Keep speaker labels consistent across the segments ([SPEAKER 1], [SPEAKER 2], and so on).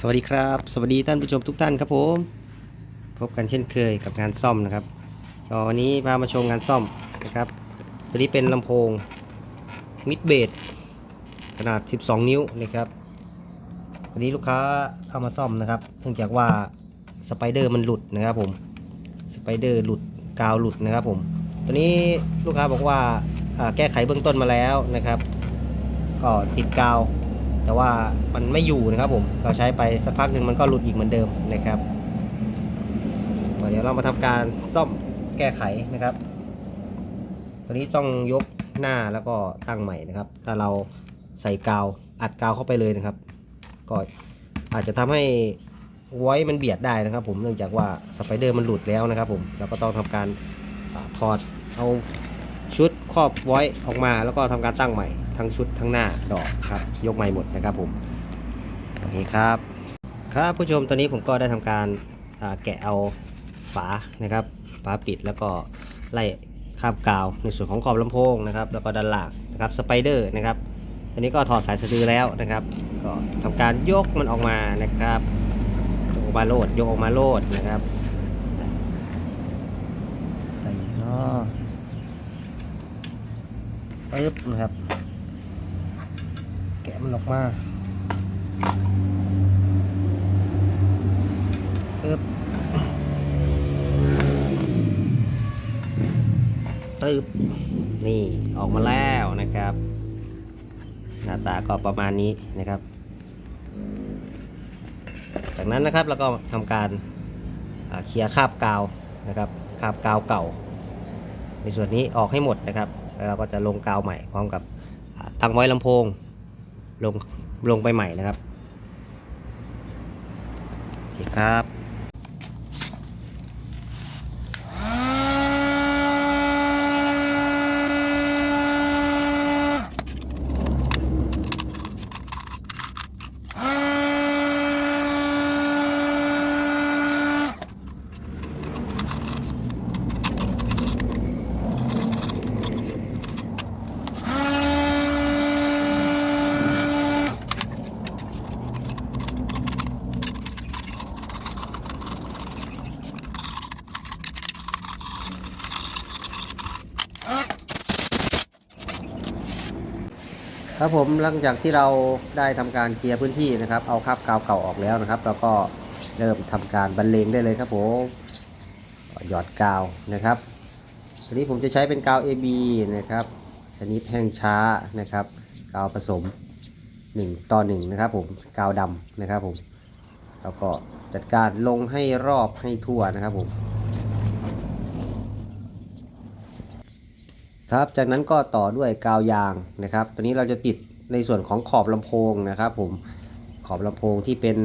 [SPEAKER 1] สวัสดีครับ สวัสดีท่านผู้ชมทุกท่านครับผม พบกันเช่นเคยกับงานซ่อมนะครับก็วันนี้พามาชมงานซ่อมนะครับตัวนี้เป็นลำโพงมิดเบสขนาด 12 นิ้วนะครับวันนี้ลูกค้าเอามาซ่อมนะครับ เนื่องจากว่าสไปเดอร์มันหลุดนะครับผมสไปเดอร์หลุดกาวหลุดนะครับผมตัวนี้ลูกค้าบอกว่าอ่าแก้ไขเบื้องต้นมาแล้วนะครับ ก็ติดกาว แต่ว่ามันไม่อยู่นะครับผมเราใช้ไปสักพักหนึ่งมันก็หลุดอีกเหมือนเดิมนะครับเดี๋ยวเรามาทำการซ่อมแก้ไขนะครับ ตัวนี้ต้องยกหน้าแล้วก็ตั้งใหม่นะครับ ถ้าเราใส่กาวอัดกาวเข้าไปเลยนะครับ ก็อาจจะทำให้ไว้มันเบียดได้นะครับ ผมเนื่องจากว่าสไปเดอร์มันหลุดแล้วนะครับ ผมเราก็ต้องทำการถอดเอาชุดครอบไว้ออกมาแล้วก็ทำการตั้งใหม่ ทั้งชุดทั้งหน้าดอกครับ ยกใหม่หมดนะครับผมโอเคครับ ครับผู้ชมตอนนี้ผมก็ได้ทำการแกะเอาฝานะครับ ฝาปิดแล้วก็ไล่คาบกาวในส่วนของขอบลำโพงนะครับ แล้วก็ด้านล่างนะครับสไปเดอร์นะครับอันนี้ก็ถอดสายสะดือแล้วนะครับ ก็ทำการยกมันออกมานะครับยกออกมาโลดยกออกมาโลดนะครับใส่เนาะปึ๊บนะครับ แกะมันออกมาปึ๊บตึบนี่ออกมาแล้วนะครับ หน้าตาก็ประมาณนี้นะครับ จากนั้นนะครับเราก็ทำการเคลียร์คราบกาวนะครับคราบกาวเก่า ในส่วนนี้ออกให้หมดนะครับ แล้วเราก็จะลงกาวใหม่พร้อมกับอ่าตั้งไว้ลำโพง ลงลงไปใหม่นะครับโอเคครับ ครับผมหลังจากที่เราได้ทำการเคลียร์พื้นที่นะครับ เอาคราบกาวเก่าออกแล้วนะครับ เราก็เริ่มทำการบรรเลงได้เลยครับผมหยอดกาวนะครับทีนี้ผมจะใช้เป็นกาว AB นะครับ ชนิดแห้งช้านะครับกาวผสม 1 ต่อ 1 นะครับผมกาวดำนะครับผมแล้วก็จัดการลงให้รอบให้ทั่วนะครับผม ครับจากนั้นก็ต่อด้วยกาวยางนะครับ ตัวนี้เราจะติดในส่วนของขอบลำโพงนะครับ ผมขอบลำโพงที่เป็น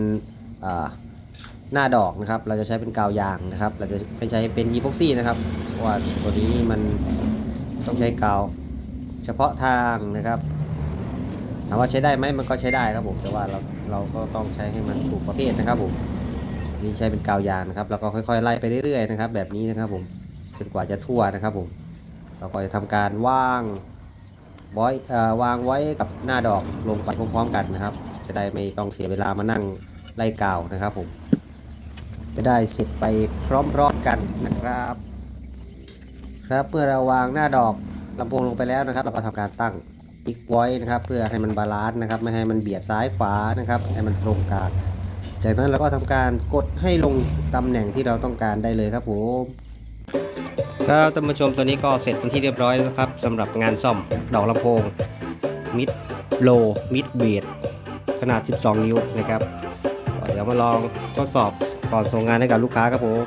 [SPEAKER 1] หน้าดอกนะครับ เราจะใช้เป็นกาวยางนะครับ เราจะไม่ใช้เป็นยีพ็อกซี่นะครับเพราะว่าตัวนี้มันต้องใช้กาว เฉพาะทางนะครับถามว่าใช้ได้ไหมมันก็ใช้ได้ครับผมแต่ว่าเราเราก็ต้องใช้ให้มันถูกประเภทนะครับผมนี่ใช้เป็นกาวยางนะครับ แล้วก็ค่อยๆไล่ไปเรื่อยๆนะครับ แบบนี้นะครับผมจนกว่าจะทั่วนะครับผม เราก็จะทำการว่างบอยเอ่อวางไว้กับหน้าดอกลงไปพร้อมๆกันนะครับ จะได้ไม่ต้องเสียเวลามานั่งไล่กาวนะครับผมจะได้เสร็จไปพร้อมๆกันนะครับ ครับเมื่อเราวางหน้าดอกลำโพงลงไปแล้วนะครับ เราก็ทำการตั้งปิกไว้นะครับ เพื่อให้มันบาลานซ์นะครับ ไม่ให้มันเบียดซ้ายขวานะครับ ให้มันตรงกลางจากนั้นเราก็ทำการกดให้ลงตำแหน่งที่เราต้องการได้เลยครับผม ครับท่านผู้ชมตัวนี้ก็เสร็จเป็นที่เรียบร้อยแล้วครับสำหรับงานซ่อมดอกลำโพงมิดโลมิดเบดขนาด 12 นิ้วนะครับเดี๋ยวมาลองทดสอบก่อนส่งงานให้กับลูกค้าครับผม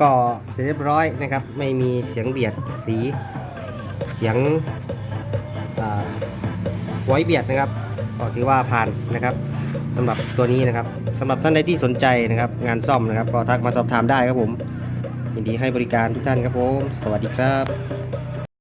[SPEAKER 1] ก็เสร็จเรียบร้อยนะครับ ไม่มีเสียงเบียดสีเสียงไว้เบียดนะครับก็ถือว่าผ่านนะครับสำหรับตัวนี้นะครับสำหรับท่านใดที่สนใจนะครับ งานซ่อมนะครับก็ทักมาสอบถามได้ครับผมยินดีให้บริการทุกท่านครับผม สวัสดีครับ